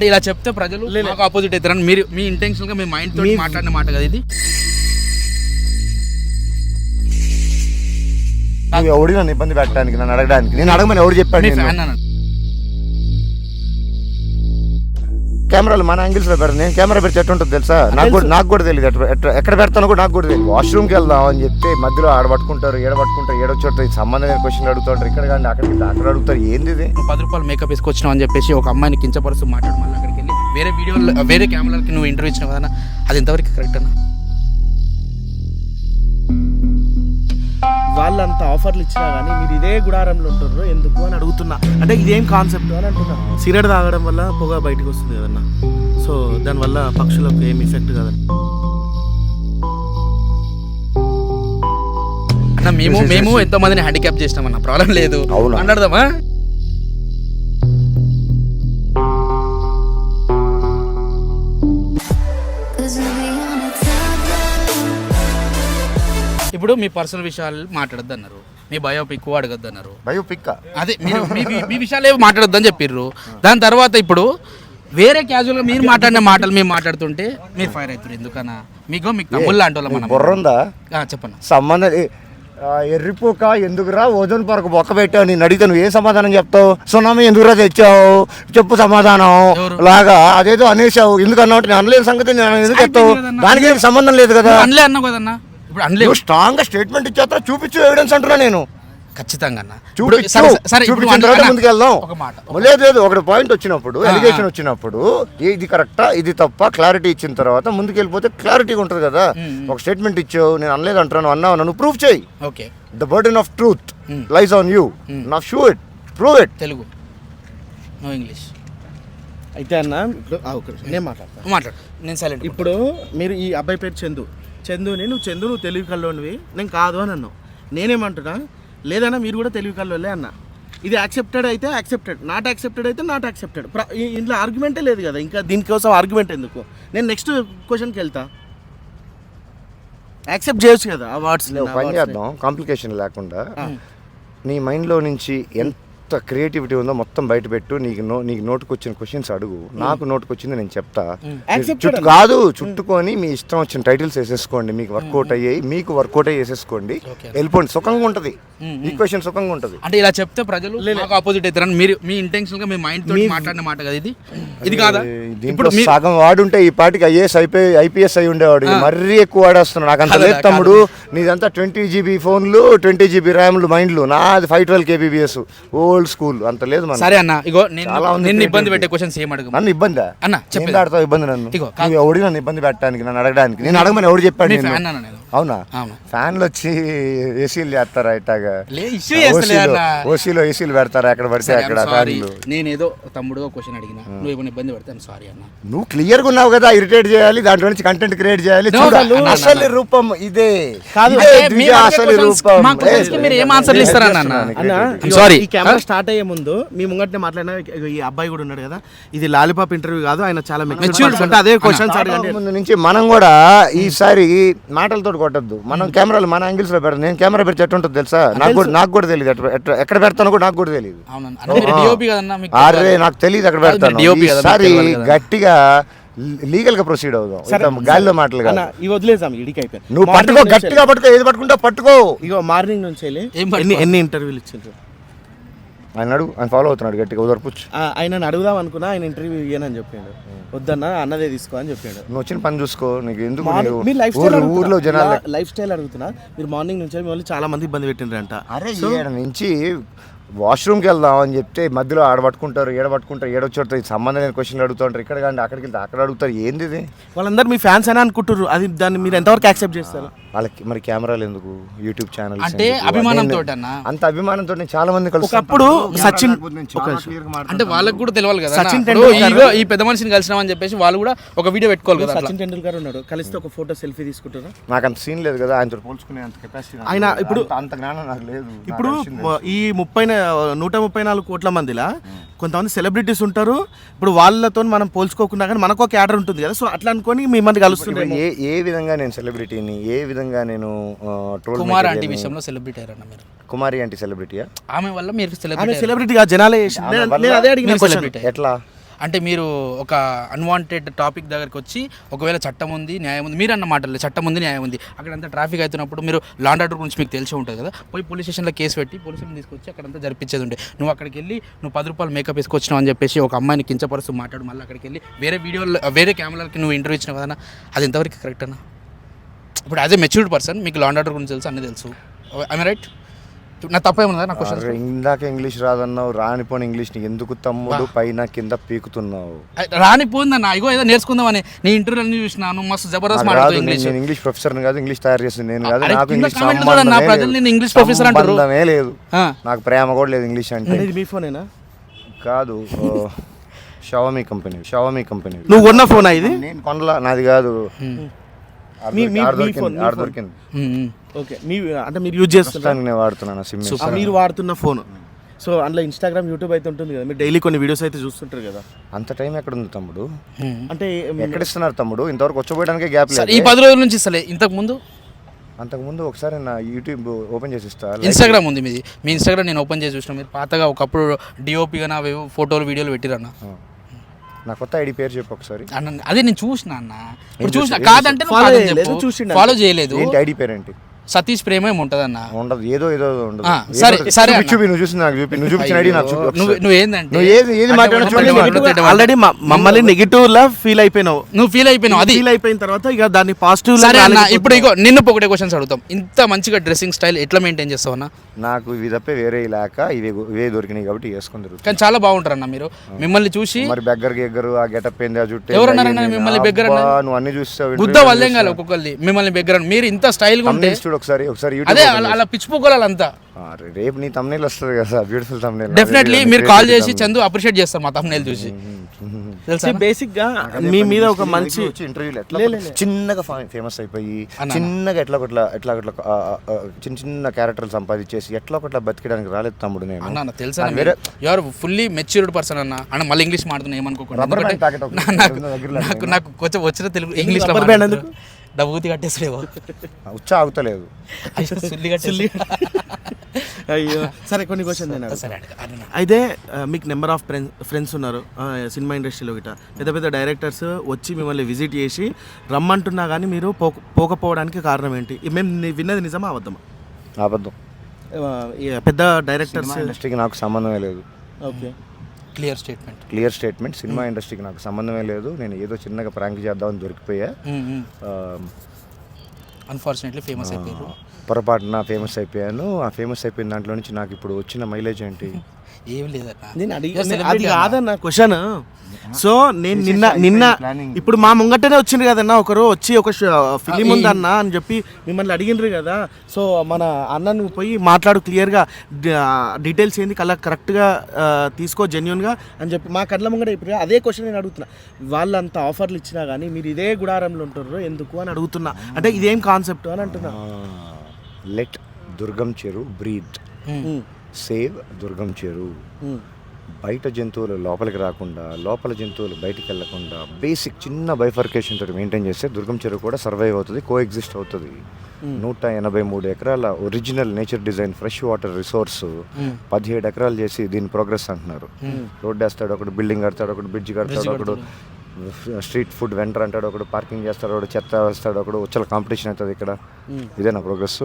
అంటే ఇలా చెప్తే ప్రజలు మాకు ఆపోజిట్ అవుతారని మీరు మీ ఇంటెన్షన్గా మీ మైండ్ తోటి మాట్లాడిన మాట కదా ఇది? నువ్వు ఇబ్బంది పెట్టడానికి నన్ను అడగడానికి? నేను అడగమని ఎవరు చెప్పాడు నేను? కెమెరాలు మన యాంగిల్స్లో పెడతాను నేను కెమెరా పెడితే ఎట్లా ఉంటుంది తెలుసా? నాకు కూడా నాకు కూడా తెలియదు ఎట్లా- ఎట్లా- ఎక్కడ పెడతానో కూడా నాకు కూడా తెలియదు వాష్రూమ్కి వెళ్దాం అని చెప్తే మధ్యలో ఆడ పట్టుకుంటారు ఏడ పట్టుకుంటారు ఏడో చోట సంబంధమైన క్వశ్చన్ అడుగుతారు ఇక్కడ కానీ అక్కడికి వెళ్తే అక్కడ అడుగుతారు ఏంది ఇది పది రూపాయలు మేకప్ వేసుకొచ్చినావు అని చెప్పేసి ఒక అమ్మాయిని కించపరుస్తూ మాట్లాడు మళ్ళీ అక్కడికి వెళ్ళి. వేరే వీడియోలో వేరే కెమెరాలకి నువ్వు ఇంటర్వ్యూ ఇచ్చినావు కదా అది ఎంతవరకు కరెక్ట్ అన్న? వాళ్ళంత ఆఫర్లు ఇచ్చినా కానీ మీరు ఇదే గుడారంలో ఉంటున్నారు ఎందుకు అని అడుగుతున్నా. అంటే ఇదేం కాన్సెప్ట్ అని అంటున్నా సిగరెట్ తాగడం వల్ల పొగ బయటకు వస్తుంది కదన్నా. సో దానివల్ల పక్షులకు ఏం ఇఫెక్ట్ కదండి అన్న మేము మేము ఎంతో మందిని హ్యాండిక్యాప్ చేసినామన్న. ప్రాబ్లం లేదు. అవునా? మాట్లాడదామా? ఇప్పుడు మీ పర్సనల్ విషయాలు మాట్లాడద్దు అన్నారు మీ బయోపిక్ అడగద్దు అన్నారు భయో పిక్క అదే మీరు మీ విషయాలు ఏవి మాట్లాడొద్దని చెప్పిర్రు. దాని తర్వాత ఇప్పుడు వేరే క్యాజువల్గా మీరు మాట్లాడిన మాటలు మేము మాట్లాడుతుంటే మీరు ఫైర్ అవుతారు ఎందుకన్నా? మీకు మీకు తమ్ముళ్ళు లాంటి వాళ్ళం మనం బుర్ర ఉందా ఆ, చెప్పన్న. సంబంధం ఎర్రిపోక ఎందుకురా ఓజోన్ పొరకు బొక్క పెట్టావు? నేను అడిగితే నువ్వు ఏం సమాధానం చెప్తావు? సునామీ ఎందుకురా తెచ్చావు? చెప్పు సమాధానం? లాగా అదేదో అనేసావు ఎందుకు అన్నావు నేను అనలేని సంగతి నేను ఎందుకు చెప్తావు. దానికి ఏం సంబంధం లేదు కదా? అనలే అన్నావు కదన్నా. ఇప్పుడు అనలేవు. స్ట్రాంగ్గా స్టేట్మెంట్ ఇచ్చేస్తా చూపించు ఎవిడెన్స్ అంటున్నా నేను. ఖచ్చితంగా అన్న. ఒక మాట లేదు లేదు ఒకటి పాయింట్ వచ్చినప్పుడు ఎలిగేషన్ వచ్చినప్పుడు ఇది కరెక్టా ఇది తప్ప? క్లారిటీ ఇచ్చిన తర్వాత ముందుకు వెళ్ళిపోతే క్లారిటీగా ఉంటుంది కదా. ఒక స్టేట్మెంట్ ఇచ్చావు నేను అనలేదు అంటున్నాను అన్నావు నన్ను ప్రూవ్ చేయి. Okay. The burden of truth. Lies on you నా show it prove it Telugu. No English అయితే అన్న నేను మాట్లాడతాను మాట్లాడు. నేను సైలెంట్ ఇప్పుడు మీరు ఈ అబ్బాయి పేరు చందు. చందుని నువ్వు చందు నువ్వు తెలివి కల్లోనివి. నేను కాదు అని అన్నావు. నేనేమంటున్నా? లేదన్నా మీరు కూడా తెలివి కల్లోలే అన్న. ఇది యాక్సెప్టెడ్ అయితే యాక్సెప్టెడ్ నాట్ యాక్సెప్టెడ్ అయితే నాట్ యాక్సెప్టెడ్ ఇంట్లో ఆర్గ్యుమెంటే లేదు కదా. ఇంకా దీనికోసం ఆర్గ్యుమెంట్ ఎందుకు? నేను నెక్స్ట్ క్వశ్చన్కి వెళ్తా. యాక్సెప్ట్ చేయొచ్చు కదా ఆ వర్డ్స్ పని చేద్దాం. కాంప్లికేషన్ లేకుండా నీ మైండ్లో నుంచి ఎంత క్రియేటివిటీ ఉందో మొత్తం బయట పెట్టు నీకు నో నీకు నోటుకు వచ్చిన క్వశ్చన్స్ అడుగు నాకు నోటుకు వచ్చింది నేను చెప్తా. చుట్టూ కాదు చుట్టుకొని మీ ఇష్టం వచ్చిన టైటిల్స్ వేసేసుకోండి. మీకు వర్కౌట్ అయ్యాయి మీకు వర్కౌట్ అయ్యి వేసేసుకోండి. వెళ్ళిపోండి. సుఖంగా ఉంటుంది. ఈక్వేషన్ సుఖంగా ఉంటుంది. అంటే ఇలా చెప్తే ప్రజలు ఆపోజిట్ అవుతారని మీరు మీ ఇంటెన్షన్గా మీ మైండ్ తోటి మాట్లాడిన మాట కదా ఇది? ఇది కాదా? ఇప్పుడు మీ- సగం వాడుంటే ఈ పాటికి ఐఏఎస్ అయిపోయి ఐపీఎస్ అయి ఉండేవాడు. ఇది మరీ ఎక్కువ వాడేస్తున్నాడు. నాకు అంత లేదు తమ్ముడు. నీదంతా ట్వంటీ జీబీ ఫోన్లు ట్వంటీ జీబీ ర్యామ్లు మైండ్లు నాది five twelve KBBS old school అంత లేదు మన సరే అన్న ఇగో నేను నిన్ను ఇబ్బంది. పెట్టే క్వశ్చన్స్ ఏం అడుగు నన్ను ఇబ్బందా? అన్న, ఏం చెప్పేది. దాడతావు ఇబ్బంది నన్ను. ఇగో, నువ్వు ఎవడి నన్ను ఇబ్బంది పెట్టడానికి నన్ను అడగడానికి? నేను అడగమని ఎవడు చెప్పాడు నేను. అవునా? అవును. ఫ్యాన్లు వచ్చి ఏసీలు చేస్తారా ఇట్టాగా? ఓసీలో ఏసీలు పెడతారా? ఎక్కడ పడితే సరే, అక్కడ. ఫ్యాన్లు. నేనేదో తమ్ముడుగా క్వశ్చన్ అడిగినా. నువ్వు ఏమైనా ఇబ్బంది పెడతాను సారీ అన్న. నువ్వు క్లియర్గా ఉన్నావు కదా ఇరిటేట్ చేయాలి దాంట్లో నుంచి కంటెంట్ క్రియేట్ చేయాలి. అసలు. రూపం ఇదే. కాదు, అసలు రూపం. మీరు ఏం answerలు ఇస్తారన్న? అన్న? స్టార్ట్ అయ్యే ముందు మీ ముంగట్నే మాట్లాడిన ఈ అబ్బాయి కూడా ఉన్నాడు కదా. ఇది లాలీపాప్ ఇంటర్వ్యూ కాదు ఆయన చాలా అంటే అదే క్వశ్చన్స్ స్టార్ట్ అడగండి అవ్వక ముందు నుంచి మనం కూడా ఈసారి మాటలతో కొట్టద్దు. మనం కెమెరాలు మన యాంగిల్స్లో పెడతాం నేను కెమెరా పెడితే ఎట్లా ఉంటుంది తెలుసా? నాకు కూడా నాకు కూడా తెలియదు. ఎక్కడ పెడతానో కూడా నాకు కూడా తెలియదు. అవునన్న అన్న మీరు డిఓపి కదన్నా మీకు అరే నాకు తెలియదు అక్కడ పెడతాను. ఈసారి. గట్టిగా లీగల్గా ప్రొసీడ్ అవుదాం. గాలిలో మాటలు కాదు. ఇవి వదిలేసాం ఇడికి అయిపోయింది నువ్వు పట్టుకో గట్టిగా పట్టుకో ఏది పట్టుకుంటా పట్టుకో. ఇగో మార్నింగ్ నుంచి ఎన్ని ఇంటర్వ్యూలు ఇచ్చిండ్రు? ఆయన అడుగు ఆయన ఫాలో అవుతున్నాడు గట్టిగా ఉదర్పుచ్చు ఆ, ఆయనను అడుగుదాం అనుకున్నా ఆయన ఇంటర్వ్యూ ఇయ్యనని చెప్పిండు. వద్దన్న అన్నదే తీసుకో అని చెప్పిండు. నువ్వు వచ్చిన పని చూసుకో నీకు ఎందుకు మీరు లైఫ్ స్టైల్ ఊర్లో- జనాలు లైఫ్ స్టైల్ అడుగుతున్నా. మీరు మార్నింగ్ నుంచి మిమ్మల్ని చాలా మంది ఇబ్బంది పెట్టిండ్రంట. అరే నుంచి వాష్రూమ్కి వెళ్దాం అని చెప్తే మధ్యలో ఆడ పట్టుకుంటారు ఏడ పట్టుకుంటారు ఏడో చోట సంబంధమైన క్వశ్చన్లు అడుగుతుంటారు. ఇక్కడ కానీ అక్కడికి వెళ్తే అక్కడ అడుగుతారు ఏంది వాళ్ళందరూ మీ ఫ్యాన్స్ అని అనుకుంటారు అది దాన్ని మీరు ఎంతవరకు యాక్సెప్ట్ చేస్తారు? వాళ్ళకి మరి కెమెరాలు ఎందుకు? యూట్యూబ్ ఛానల్ అంటే అభిమానంతో అన్న అంత అభిమానంతో చాలా మంది కలుస్తాను. ఒకప్పుడు సచిన్. అంటే వాళ్ళకి కూడా తెలియాలి కదా సచిన్ టెండూల్కర్ ఇగో ఈ పెద్ద మనిషిని కలిసినామని చెప్పేసి వాళ్ళు కూడా ఒక వీడియో పెట్టుకోవాలి కదా. సచిన్ టెండూల్కర్ ఉన్నాడు. కలిస్తే ఒక ఫోటో సెల్ఫీ తీసుకుంటారా? నాకు అంత సీన్ లేదు కదా ఆయనతో పోల్చుకునే అంత కెపాసిటీ ఆయన ఇప్పుడు- అంత జ్ఞానం నాకు లేదు. ఇప్పుడు. ఈ ముప్పై నూట ముప్పై నాలుగు కోట్ల మందిలా కొంతమంది సెలబ్రిటీస్ ఉంటారు. ఇప్పుడు వాళ్ళతో మనం పోల్చుకోకుండా కానీ మనకు ఒక క్యాడర్ ఉంటుంది కదా. సో అట్లా అనుకొని మిమ్మల్ని కలుస్తుంది ఇప్పుడు ఏ ఏ విధంగా నేను సెలబ్రిటీని ఏ విధంగా నేను ట్రోల్ కుమార్ ఆంటీ విషయంలో సెలబ్రిటీ అయ్యారన్న మీరు? కుమారి ఆంటీ సెలబ్రిటీయా ఆమె వల్ల మీరు సెలబ్రిటీ సెలబ్రిటీగా జనాలే. నేను- నేను అదే అడిగిన celebrity. ఎట్లా? అంటే మీరు ఒక అన్వాంటెడ్ టాపిక్ దగ్గరికి వచ్చి ఒకవేళ చట్టం ఉంది న్యాయం ఉంది మీరు అన్న మాటలు చట్టం ఉంది న్యాయం ఉంది అక్కడంతా ట్రాఫిక్ అవుతున్నప్పుడు మీరు లాండ్ ఆర్డర్ గురించి మీకు తెలిసి ఉంటుంది కదా? పోయి పోలీస్ స్టేషన్లో కేసు పెట్టి పోలీసులను తీసుకొచ్చి అక్కడంతా జరిపించేది ఉండే. నువ్వు అక్కడికి వెళ్ళి నువ్వు పది రూపాయలు మేకప్ వేసుకొచ్చినావు అని చెప్పేసి ఒక అమ్మాయిని కించపరుస్తూ మాట్లాడు మళ్ళీ అక్కడికి వెళ్ళి. వేరే వీడియోలో వేరే కెమెరాలకి నువ్వు ఇంటర్వ్యూ ఇచ్చినావు కదా అది ఎంతవరకు కరెక్ట్ అన్న? ఇప్పుడు యాజ్ ఎ మెచ్యూర్డ్ పర్సన్ మీకు లాండ్ ఆర్డర్ గురించి తెలుసు అన్నీ తెలుసు. ఐ రైట్ నా తప్ప ఏమన్నా నా క్వశ్చన్ ఇందాక ఇంగ్లీష్ రాదన్నావు రానిపోని ఇంగ్లీష్ని ఎందుకు తమ్ముడు పైన కింద పీకుతున్నావు? రానిపోయిందన్న ఇగో ఏదో నేర్చుకుందామని నీ ఇంటర్వ్యూ అన్ని చూసినాను. మస్తు జబర్దస్త్ రాదు, ఇంగ్లీష్. నేను ఇంగ్లీష్ ప్రొఫెసర్ కాదు ఇంగ్లీష్ తయారు చేసింది నేను కాదు నాకు ఇంగ్లీష్ నా ప్రజలు లేదు. నేను ఇంగ్లీష్ professor అంటారు. లేదు. నాకు ప్రేమ కూడా లేదు ఇంగ్లీష్ అంటే. అనేది మీ ఫోనేనా కాదు షవమీ కంపెనీ షవమీ కంపెనీ నువ్వు కొన్న ఫోనా ఇది? నేను కొనలా నాది కాదు. దొరికింది, ఓకే మీ అంటే మీరు యూజ్ ప్రస్తుతానికి నేను వాడుతున్నాను సిమ్ మీరు వాడుతున్న ఫోన్. సో అందులో ఇన్స్టాగ్రామ్ యూట్యూబ్ అయితే ఉంటుంది కదా మీరు డైలీ కొన్ని వీడియోస్ అయితే చూస్తుంటారు కదా. అంత టైం ఎక్కడ ఉంది తమ్ముడు అంటే ఎక్కడ ఇస్తున్నారు తమ్ముడు? ఇంతవరకు వచ్చబోయడానికి గ్యాప్ లేదు. ఈ పది రోజుల నుంచి ఇస్తలే. ఇంతకు ముందు? అంతకు ముందు ఒకసారి నా యూట్యూబ్ ఓపెన్ చేసి ఇస్తా ఇన్స్టాగ్రామ్ ఉంది మీది. మీ ఇన్స్టాగ్రామ్ నేను ఓపెన్ చేసి చూసిన. మీరు పాతగా ఒకప్పుడు డిఓపిగా నా ఫోటోలు వీడియోలు పెట్టిరన్న. నా కొత్త ఐడి పేరు చెప్పు ఒకసారి. అన్న అదే నేను చూసిన అన్న. ఇప్పుడు చూసిన కాదంటే నువ్వు కాదని చెప్పు. ఫాలో చేయలేదు. ఏంటి ఐడి పేరు ఏంటి సతీష్ ప్రేమ ఏమి ఉంటదన్న? ఉండదు ఏదో ఏదో ఉండదు. ఆ, సరే. సరే చూపి, అన్న. చూపి నువ్వు చూసి నాకు చూపి నువ్వు చూపించిన ఐడి నాకు చూపి నువ్వు ఒకసారి. నువ్వు ఏందంటే నువ్వు ఏది మాట్లాడినా ఆల్రెడీ మమ్మల్ని నెగిటివ్ లా ఫీల్ అయిపోయినావు. నువ్వు ఫీల్ అయిపోయినావు అది. ఫీల్ అయిపోయిన తర్వాత ఇక దాన్ని పాజిటివ్ సరే అన్న ఇప్పుడు ఇగో నిన్ను ఒకటే క్వశ్చన్స్ అడుగుతాం. ఇంత మంచిగా డ్రెస్సింగ్ స్టైల్ ఎట్లా మెయింటైన్ చేస్తావు అన్న? నాకు ఇవి తప్పే వేరే లేక ఇవి ఇవే దొరికినాయి కాబట్టి వేసుకొని కానీ చాలా బాగుంటారు అన్న మీరు. మిమ్మల్ని చూసి మరి బెగ్గర్ గెగ్గరు ఆ గెటప్ ఏంది ఆ జుట్టు ఎవరన్నారన్న మిమ్మల్ని బెగ్గర్ అన్న? నువ్వు అన్ని చూస్తావు గుద్ద వల్లేం కాదు ఒక్కొక్కరిది. మిమ్మల్ని దగ్గర మీరు ఇంత స్టైల్గా ఉంటే చూడు ఒకసారి ఒకసారి అదే అలా- పిచ్చిపోకోవాలి అంతా రేపు నీ తమ్నేల్ వస్తుంది కదా బ్యూటిఫుల్ తమ్నేల్ డెఫినెట్లీ మీరు కాల్ చేసి చందు అప్రిషియేట్ చేస్తారు మా తమ్ముళ్ళు చూసి. తెలుసా? బేసిక్గా మీ మీద ఒక మంచి ఇంటర్వ్యూలు ఎట్లా చిన్నగా ఫేమస్ అయిపోయి చిన్నగా ఎట్లా ఒకట్లా ఎట్లా ఒకట్లా చిన్న చిన్న క్యారెక్టర్లు సంపాదించేసి ఎట్లా ఒకట్లా బతికడానికి రాలేదు తమ్ముడు నేను. అన్న తెలుసా వేరే- you are fully matured person అన్న. అన్న మళ్ళీ ఇంగ్లీష్ మాడుతున్నా ఏమనుకోకుండా. నాకు నాకు కొంచెం వచ్చిన తెలుగు ఇంగ్లీష్? డబ్బుతి కట్టేసలేవో ఉచ్చ ఆగుతలేదు. అయ్యో సరే కొన్ని క్వశ్చన్ నేను అడుగుతా. అయితే ఆ, మీకు నెంబర్ ఆఫ్ ఫ్రెండ్స్ ఉన్నారు. ఆ, సినిమా ఇండస్ట్రీలో గిట్ట పెద్ద పెద్ద డైరెక్టర్స్ వచ్చి మిమ్మల్ని విజిట్ చేసి రమ్మంటున్నా కానీ మీరు పోక పోకపోవడానికి కారణం ఏంటి? మేము ని- విన్నది నిజమా అబద్ధమా? అబద్ధం. ఆ, ఈ పెద్ద డైరెక్టర్స్ ఇండస్ట్రీకి నాకు సంబంధమే లేదు. Okay. Clear statement. Clear statement. Cinema ఇండస్ట్రీకి నాకు సంబంధమే లేదు. నేను ఏదో చిన్నగా ప్రాంక్ చేద్దామని దొరికిపోయా. అన్ఫార్చునేట్లీ ఫేమస్ అయిపోయారు పొరపాటున ఫేమస్ అయిపోయాను. ఆ ఫేమస్ అయిపోయిన దాంట్లో నుంచి నాకు ఇప్పుడు వచ్చిన మైలేజ్ ఏంటి? ఏం లేదన్న నేను అడిగి అది. కాదన్న క్వశ్చన్. సో నేను నిన్న నిన్న. ఇప్పుడు మా ముంగటనే వచ్చింది కదన్న ఒకరు వచ్చి ఒక ఫిలిం ఉందన్న అని చెప్పి మిమ్మల్ని అడిగినరు కదా. సో మన అన్న నువ్వు పోయి మాట్లాడు క్లియర్గా డీటెయిల్స్ ఏంది కల్లా కరెక్ట్గా తీసుకో జెన్యున్గా అని చెప్పి మా కళ్ళ ముంగట ఇప్పుడు అదే క్వశ్చన్ నేను అడుగుతున్నా. వాళ్ళంత ఆఫర్లు ఇచ్చినా కానీ మీరు ఇదే గుడారంలో ఉంటారు ఎందుకు అని అడుగుతున్నా. అంటే ఇదేం కాన్సెప్ట్ అని అంటున్నా. లెట్ దుర్గం చెరు బ్రీత్ ఉమ్, సేవ్ దుర్గం చెరు. ఉమ్, బయట జంతువులు లోపలికి రాకుండా లోపల జంతువులు బయటికి వెళ్ళకుండా బేసిక్ చిన్న బైఫర్కేషన్ తోటి మెయింటైన్ చేస్తే దుర్గం చెరువు కూడా సర్వైవ్ అవుతుంది కో ఎగ్జిస్ట్ అవుతుంది నూట ఎనభై మూడు ఎకరాల original nature design fresh water resource పదిహేడు ఎకరాలు చేసి దీని ప్రోగ్రెస్ అంటున్నారు. రోడ్ వేస్తాడు ఒకడు బిల్డింగ్ కడతాడు ఒకడు బ్రిడ్జ్ కడతాడు ఒకడు. స్ట్రీట్ ఫుడ్ వెంటర్ అంటాడు ఒకడు పార్కింగ్ చేస్తాడు ఒకడు చెత్త వేస్తాడు ఒకడు వచ్చల కాంపిటీషన్ అవుతుంది ఇక్కడ. ఇదేనా ప్రోగ్రెస్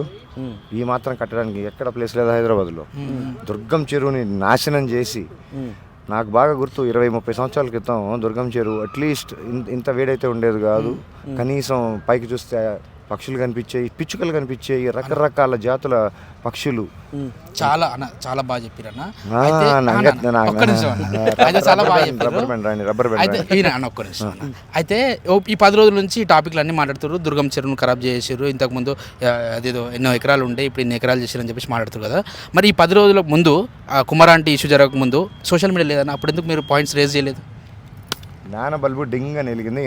ఈ మాత్రం కట్టడానికి ఎక్కడ ప్లేస్ లేదా హైదరాబాద్లో. దుర్గం చెరువుని నాశనం చేసి నాకు బాగా గుర్తు ఇరవై ముప్పై సంవత్సరాల క్రితం దుర్గం చెరువు అట్లీస్ట్ ఇంత వేడైతే ఉండేది కాదు. కనీసం పైకి చూస్తే పక్షులు కనిపించాయి పిచ్చుకలు కనిపించాయి రకరకాల జాతుల పక్షులు. చాలా అన్న చాలా బాగా చెప్పారు అన్న. ఒక్క నిమిషం. అయితే ఈ పది రోజుల నుంచి ఈ టాపిక్లు అన్ని మాట్లాడుతారు దుర్గం చెరువును ఖరాబ్ చేసారు ఇంతకుముందు అదేదో ఎన్నో ఎకరాలు ఉండే ఇప్పుడు ఇన్ని ఎకరాలు చేసారని చెప్పేసి మాట్లాడుతారు కదా. మరి ఈ పది రోజుల ముందు ఆ కుమారాంటి ఇష్యూ జరగక ముందు సోషల్ మీడియా లేదన్న అప్పుడు ఎందుకు మీరు పాయింట్స్ రేజ్ చేయలేదు? జ్ఞాన బల్బు డింగ్ అని వెలిగింది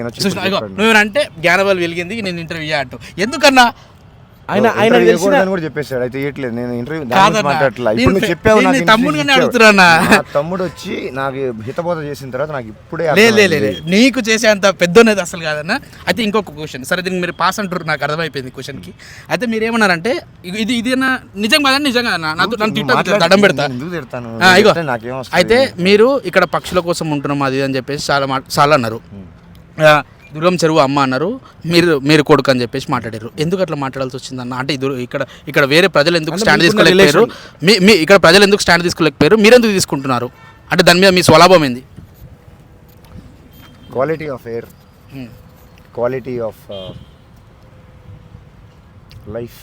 అంటే జ్ఞానబల్ వెలిగింది నేను ఇంటర్వ్యూ అంటూ ఎందుకన్నా? ఆయన ఆయన కూడా చెప్పేశాడు. అయితే ఇయట్లేదు నేను ఇంటర్వ్యూ మాట్లాడట్లా. ఇప్పుడు నువ్వు చెప్పావు నాకు తమ్ముడిగానే అడుగుతున్నా. తమ్ముడు వచ్చి నాకు హితబోధ చేసిన తర్వాత నాకు ఇప్పుడే లే నీకు చేసే అంత పెద్దోనేది అసలు కాదన్న. అయితే ఇంకొక క్వశ్చన్ సరే దీనికి మీరు పాస్ అంటారు నాకు అర్థమైపోయింది క్వశ్చన్కి అయితే మీరు ఏమన్నారంటే ఇది ఇది నిజం కాదని నిజంగా నాతో నన్ను దడం పెడతా. నేను ఎందుకు తిడతాను? ఆ, ఇగో. తిడితే నాకేం వస్తుంది? అయితే మీరు ఇక్కడ పక్షుల కోసం ఉంటున్నాం అది అని చెప్పేసి చాలా చాలా అన్నారు. దుర్గం చెరువు అమ్మ అన్నారు. మీరు మీరు కొడుకు అని చెప్పేసి మాట్లాడారు. ఎందుకు అట్లా మాట్లాడాల్సి వచ్చిందన్న? అంటే ఇది ఇక్కడ ఇక్కడ వేరే ప్రజలు ఎందుకు స్టాండ్ తీసుకోలేకపోయారు? మీ మీ ఇక్కడ ప్రజలు ఎందుకు స్టాండ్ తీసుకోలేకపోయారు? మీరు ఎందుకు తీసుకుంటున్నారు? అంటే దాని మీద మీ స్వలాభం ఏంది? Quality of air quality of life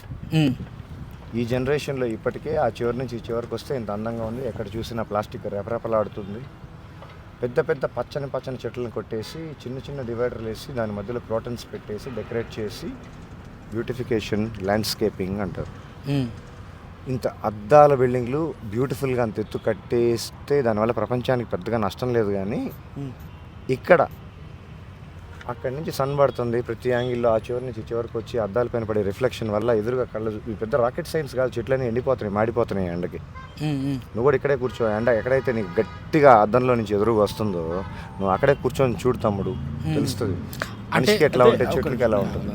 ఈ జనరేషన్లో ఇప్పటికే ఆ చివరి నుంచి ఈ చివరికి వస్తే ఇంత అందంగా ఉంది. ఎక్కడ చూసినా ప్లాస్టిక్ రెపరెపలాడుతుంది. పెద్ద పెద్ద పచ్చని పచ్చని చెట్లను కొట్టేసి చిన్న చిన్న డివైడర్లు వేసి దాని మధ్యలో ప్రోటన్స్ పెట్టేసి డెకరేట్ చేసి బ్యూటిఫికేషన్ ల్యాండ్స్కేపింగ్ అంటారు. ఇంత అద్దాల బిల్డింగ్లు బ్యూటిఫుల్గా అంత ఎత్తు కట్టేస్తే దానివల్ల ప్రపంచానికి పెద్దగా నష్టం లేదు కానీ ఇక్కడ అక్కడి నుంచి సన్ పడుతుంది. ప్రతి యాంగిల్లో ఆ చివరి నుంచి చివరికి వచ్చి అద్దాల పైన పడే రిఫ్లెక్షన్ వల్ల ఎదురుగా కళ్ళు ఈ పెద్ద రాకెట్ సైన్స్ కాదు చెట్లన్నీ ఎండిపోతున్నాయి మాడిపోతున్నాయి ఎండకి. నువ్వు కూడా ఇక్కడే కూర్చో ఎండ ఎక్కడైతే నీకు గట్టిగా అద్దంలో నుంచి ఎదురుగా వస్తుందో నువ్వు అక్కడే కూర్చొని చూడు తమ్ముడు తెలుస్తుంది. మనిషికి ఎట్లా ఉంటే చెట్లకి ఎలా ఉంటుంది.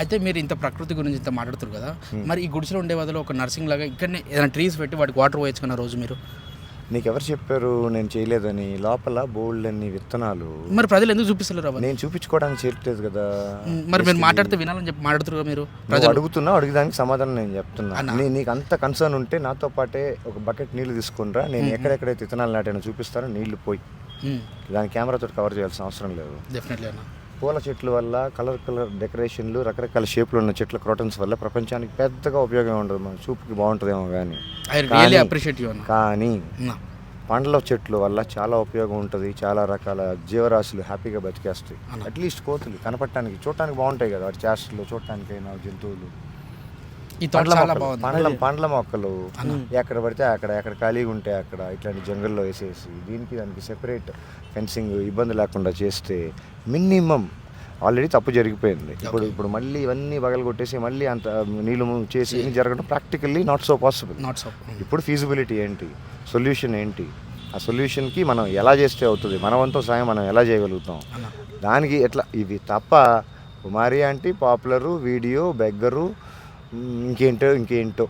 అయితే మీరు ఇంత ప్రకృతి గురించి ఇంత మాట్లాడుతారు కదా మరి ఈ గుడిసెలో ఉండే బదులు ఒక నర్సింగ్ లాగా ఇక్కడనే ఏదైనా ట్రీస్ పెట్టి వాటికి వాటర్ పోయొచ్చుకున్న రోజు మీరు? నీకు ఎవరు చెప్పారు? నేను చేయలేదని. లోపల బోల్డ్ అన్ని విత్తనాలు. మరి ప్రజలు ఎందుకు చూపిస్తలేరు అవన్నీ నేను చూపించుకోవడానికి చేయట్లేదు కదా. మరి మీరు మాట్లాడితే వినాలని చెప్పి మాట్లాడుతారు కదా మీరు ప్రజలు? అడుగుతున్నావు అడిగేదానికి సమాధానం నేను చెప్తున్నా. అన్నా. నీ నీకు అంత కన్సర్న్ ఉంటే నాతో పాటే ఒక బకెట్ నీళ్ళు తీసుకునిరా. నేను ఎక్కడెక్కడైతే విత్తనాలు నాటానో చూపిస్తానో నీళ్ళు పోయి. దాని కెమెరాతో కవర్ చేయాల్సిన అవసరం లేదు. డెఫినెట్లీ అన్న. పూల చెట్ల వల్ల కలర్ కలర్ డెకరేషన్లు రకరకాల షేప్లు ఉన్న చెట్ల క్రోటన్స్ వల్ల ప్రపంచానికి పెద్దగా ఉపయోగం ఉండదు. మన చూపుకి బాగుంటుందేమో కానీ. కానీ-. పండ్ల చెట్ల వల్ల చాలా ఉపయోగం ఉంటుంది. చాలా రకాల జీవరాశులు హ్యాపీగా బతికేస్తాయి. అట్లీస్ట్ కోతులు కనపడటానికి చూడటానికి బాగుంటాయి కదా. వాటి చేష్టలు చూడటానికైనా జంతువులు. ఈ పండ్ల చాలా మొక్కలు. బాగుంది. పండ్ల పండ్ల మొక్కలు ఎక్కడ పడితే అక్కడ ఎక్కడ ఖాళీగా ఉంటే అక్కడ ఇట్లాంటి జంగల్లో వేసేసి దీనికి దానికి సెపరేట్ ఫెన్సింగ్ ఇబ్బంది లేకుండా చేస్తే మినిమం ఆల్రెడీ తప్పు జరిగిపోయింది. ఇప్పుడు ఇప్పుడు మళ్ళీ ఇవన్నీ బగలు కొట్టేసి మళ్ళీ అంత నీళ్ళు చేసి ఇవన్నీ జరగడం practically not so possible not so ఇప్పుడు ఫీజిబిలిటీ ఏంటి? సొల్యూషన్ ఏంటి? ఆ సొల్యూషన్కి మనం ఎలా చేస్తే అవుతుంది? మన వంతు సాయం మనం ఎలా చేయగలుగుతాం. దానికి ఎట్లా? ఇవి తప్ప Kumari aunty popular video beggar ఇంకేంటో ఇంకేంటో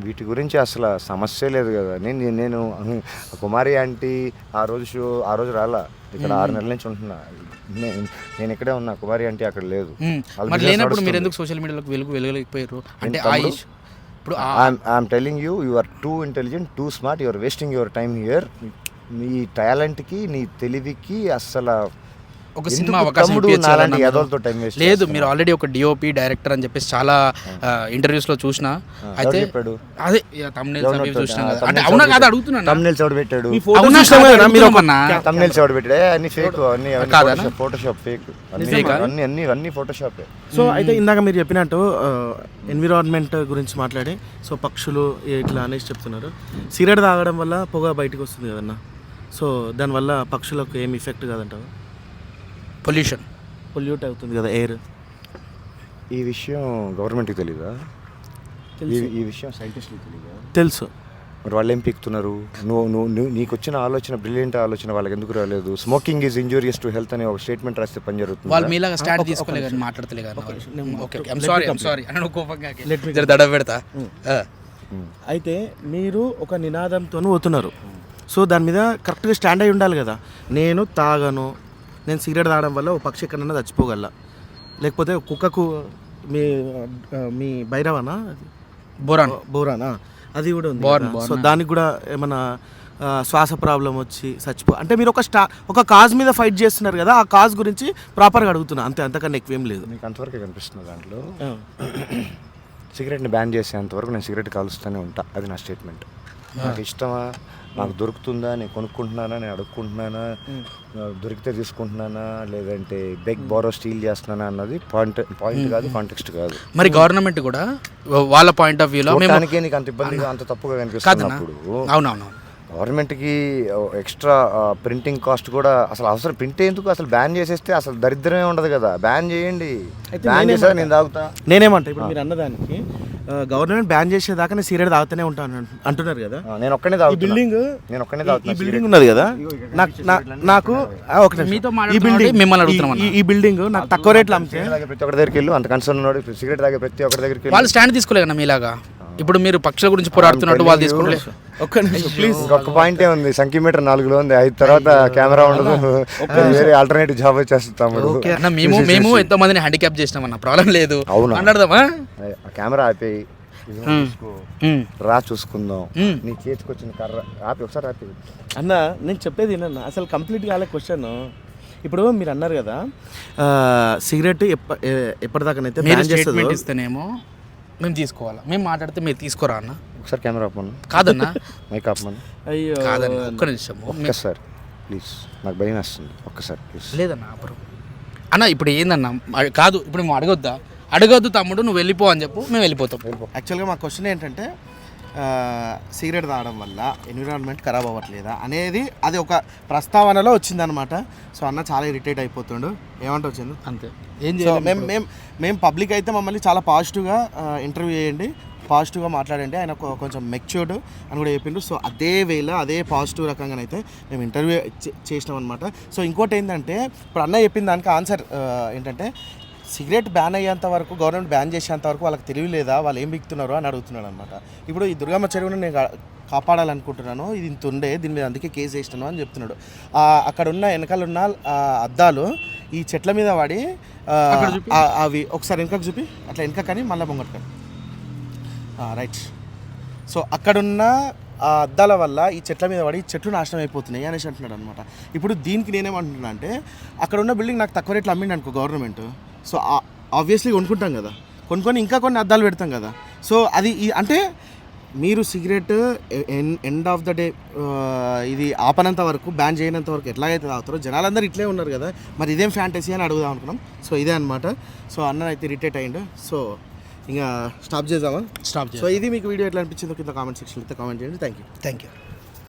వీటి గురించి అసలు సమస్య లేదు కదా నేను నేను కుమారి ఆంటీ ఆ రోజు షో ఆ రోజు రాలా ఇక్కడ ఆరు నెలల నుంచి ఉంటున్నా నేను ఇక్కడే ఉన్నా కుమారి ఆంటీ అక్కడ లేదు మరి లేనప్పుడు మీరు. ఎందుకు సోషల్ మీడియాలోకి వెలుగు వెలగలేకపోయారు అంటే ఇప్పుడు I'm telling you you are too intelligent too smart your wasting your time here నీ టాలెంట్కి నీ తెలివికి అస్సలు ఒక సినిమా అవకాశం లేదు? మీరు ఆల్రెడీ ఒక డిఓపి డైరెక్టర్ అని చెప్పేసి చాలా ఇంటర్వ్యూస్లో చూసిన. అయితే చెప్పాడు? అదే తమిళ చూసినాం అంటే అవునా కాదు? అడుగుతున్నాను ఎవడు పెట్టాడు? ఎవడు పెట్టాడు? అన్ని ఫేక్ అన్ని? Photoshop fake? అన్ని అన్ని అన్ని ఫోటోషాపే సో అయితే ఇందాక మీరు చెప్పినట్టు ఎన్విరాన్మెంట్ గురించి మాట్లాడి సో పక్షులు ఇట్లా అనేసి చెప్తున్నారు. సిగరెట్ తాగడం వల్ల పొగ బయటకు వస్తుంది కదన్న? సో దానివల్ల పక్షులకు ఏం ఇఫెక్ట్ కాదంటారు పొల్యూషన్ పొల్యూట్ అవుతుంది కదా ఎయిర్ ఈ విషయం గవర్నమెంట్కి తెలీదా? ఈ- ఈ విషయం సైంటిస్టులకు తెలీదా? తెలుసు. మరి వాళ్ళు ఏం పీకుతున్నారు? నువ్వు నువ్వు నువ్వు నీకు వచ్చిన ఆలోచన బ్రిలియంట్ ఆలోచన వాళ్ళకి ఎందుకు రాలేదు? Smoking is injurious to health అనే ఒక స్టేట్మెంట్ రాస్తే పని జరుగుతుంది? వాళ్ళు మీలాగా స్టాండ్ తీసుకోలే కానీ మాట్లాడతలే కానీ okay I'm sorry I'm sorry అని నువ్వు కోపంగా జర దడ పెడతా ఆ. అయితే మీరు ఒక నినాదంతో పోతున్నారు సో దాని మీద కరెక్ట్గా స్టాండ్ అయి ఉండాలి కదా. నేను తాగను నేను సిగరెట్ తాగడం వల్ల ఒక పక్షి ఎక్కడన్నా చచ్చిపోగల. లేకపోతే కుక్కకు మీ మీ భైరవనా? బోరాన్. బోరానా? అది కూడా ఉంది. సో దానికి కూడా ఏమైనా శ్వాస ప్రాబ్లం వచ్చి చచ్చిపో అంటే మీరు ఒక స్టా ఒక కాజ్ మీద ఫైట్ చేస్తున్నారు కదా ఆ కాజ్ గురించి ప్రాపర్గా అడుగుతున్నా. అంతే అంతకన్నా ఎక్కువేం లేదు. నీకు అంతవరకే కనిపిస్తుంది దాంట్లో. సిగరెట్ని బ్యాన్ చేసేంత వరకు నేను సిగరెట్ కాలుస్తూనే ఉంటా. అది నా స్టేట్మెంట్. నాకు ఇష్టమా? నాకు దొరుకుతుందా నేను కొనుక్కుంటున్నానా నేను అడుక్కుంటున్నానా దొరికితే తీసుకుంటున్నానా లేదంటే బెగ్ బారో స్టీల్ చేస్తున్నానా అన్నది పాయింట్ పాయింట్ కాదు కాంటెక్స్ట్ కాదు. మరి గవర్నమెంట్ కూడా వాళ్ళ పాయింట్ ఆఫ్ వ్యూలో నీకు అంత ఇబ్బందిగా అంత తప్పుగా కనిపిస్తున్నప్పుడు అవునవును గవర్నమెంట్కి ఎక్స్ట్రా ప్రింటింగ్ కాస్ట్ కూడా అసలు అవసరం. ప్రింట్ ఎందుకు? అసలు బ్యాన్ చేసేస్తే అసలు దరిద్రమే ఉండదు కదా. బ్యాన్ చేయండి. బ్యాన్? చేసా నేను తాగుతా. నేనేమంటా? ఇప్పుడు మీరు అన్నదానికి గవర్నమెంట్ బ్యాన్ చేసేదాకా నేను సిగరెట్ తాగుతూనే ఉంటాను అంటు- అంటున్నారు కదా. నేను ఒక్కనే ఈ తాగుతున్నా బిల్డింగ్ నేను ఒక్కనే ఈ తాగుతున్నా బిల్డింగ్ ఉన్నది కదా. నాకు ఒక. మీతో ఈ బిల్డింగ్ మిమ్మల్ని అడుగుతున్నాం ఈ- ఈ బిల్డింగ్ నాకు తక్కువ రేట్లు అమ్మితే తాగే ప్రతి ఒక్కరి దగ్గరికి వెళ్ళు. అంత కన్సర్న్ ఉన్నాడు. సిగరెట్ తాగే ప్రతి ఒక్కరి దగ్గరికి వెళ్ళు. వాళ్ళు స్టాండ్ తీసుకోలేకన్నా మీలాగా? ఇప్పుడు మీరు పక్షుల గురించి పోరాడుతున్నట్టు వాళ్ళు ఒక్క నిమిషం. ప్లీజ్ ఇంకొక పాయింటే ఉంది. సంఖ్యమీటర్ నాలుగులో ఉంది. ఐదు తర్వాత కెమెరా ఉండదు. వేరే ఆల్టర్నేటివ్ జాబ్ అన్న మేము మేము ఎంతో మందిని హ్యాండిక్యాప్ చేసినాం అన్న ప్రాబ్లం లేదు. అవునా? ఆ కెమెరా. ఉమ్. రా చూసుకుందాం. నీ చేతికి వచ్చిన కర్ర. ఆపి ఒకసారి ఆపి. అన్న నేను చెప్పేది ఏంటన్న అసలు కంప్లీట్ కాలే క్వశ్చన్ ఇప్పుడు మీరు అన్నారు కదా ఆ, సిగరెట్ ఎప్ప ఎప్పటిదాకానైతే మీరు బ్యాన్ చేస్తుందో మేము తీసుకోవాలా? మేము మాట్లాడితే మీరు తీసుకోరా అన్న? ఒకసారి కెమెరా ఆపమను కాదన్నా? మైక్ ఆపమను అయ్యో. కాదన్న ఒక్క నిమిషము. ఒక్కసారి ప్లీజ్. నాకు భయం వేస్తుంది. ఒక్కసారి ప్లీజ్. లేదన్న అప్పుడు అన్న ఇప్పుడు ఏందన్న? కాదు ఇప్పుడు మేము అడగొద్దా? అడగొద్దు తమ్ముడు నువ్వు వెళ్ళిపో అని చెప్పు మేము వెళ్ళిపోతాం. యాక్చువల్గా మా క్వశ్చన్ ఏంటంటే సిగరెట్ తాగడం వల్ల ఎన్విరాన్మెంట్ ఖరాబ్ అవ్వట్లేదా అనేది అది ఒక ప్రస్తావనలో వచ్చిందనమాట సో అన్న చాలా ఇరిటేట్ అయిపోతుండు. ఏమంటావు చందు? అంతే. ఏం చేయాలి మేము మేము మేము పబ్లిక్ అయితే మమ్మల్ని చాలా పాజిటివ్గా ఇంటర్వ్యూ చేయండి. పాజిటివ్గా మాట్లాడండి. ఆయన కొంచెం మెచ్యూర్డ్ అని కూడా చెప్పిండు. సో అదే వేలో అదే పాజిటివ్ రకంగానైతే మేము ఇంటర్వ్యూ చేసినాం అనమాట సో ఇంకోటి ఏంటంటే ఇప్పుడు అన్న చెప్పిన దానికి ఆన్సర్ ఏంటంటే సిగరెట్ బ్యాన్ అయ్యేంత వరకు గవర్నమెంట్ బ్యాన్ చేసేంత వరకు వాళ్ళకి తెలివి లేదా వాళ్ళు ఏం బిక్తున్నారు? అని అడుగుతున్నాడు అనమాట ఇప్పుడు ఈ దుర్గమ్మ చెరువును నేను కాపాడాలనుకుంటున్నాను. ఇది ఇంత ఉండే దీని మీద అందుకే కేసు వేసినాను అని చెప్తున్నాడు. అక్కడ ఉన్న వెనకాల ఉన్న ఆ, అద్దాలు ఈ చెట్ల మీద పడి అవి ఒకసారి వెనకకు చూపి. అట్లా వెనక కానీ మళ్ళీ ముంగట కానీ రైట్. సో అక్కడున్న ఆ అద్దాల వల్ల ఈ చెట్ల మీద పడి చెట్లు నాశనం అయిపోతున్నాయి అనేసి అంటున్నాడు అనమాట ఇప్పుడు దీనికి నేనేమంటున్నా అంటే అక్కడ ఉన్న బిల్డింగ్ నాకు తక్కువ రేట్లు అమ్మిండి అనుకో గవర్నమెంట్. సో ఆబ్వియస్లీ కొనుక్కుంటాం కదా. కొనుక్కొని ఇంకా కొన్ని అద్దాలు పెడతాం కదా. సో అది అంటే మీరు cigarette end of the day ఇది ఆపనంత వరకు బ్యాన్ చేయనంత వరకు ఎట్లాగైతే తాగుతారో జనాలందరూ ఇట్లే ఉన్నారు కదా. మరి ఇదేం ఫ్యాంటసీ అని అడుగుదాం అనుకున్నాం. సో ఇదే అనమాట సో అన్న అయితే ఇరిటేట్ అయ్యిండు సో ఇంకా స్టాప్ చేద్దామా? స్టాప్ సో ఇది మీకు వీడియో ఎట్లా అనిపించిందో కింద కామెంట్ సెక్షన్లో అయితే కామెంట్ చేయండి. Thank you thank you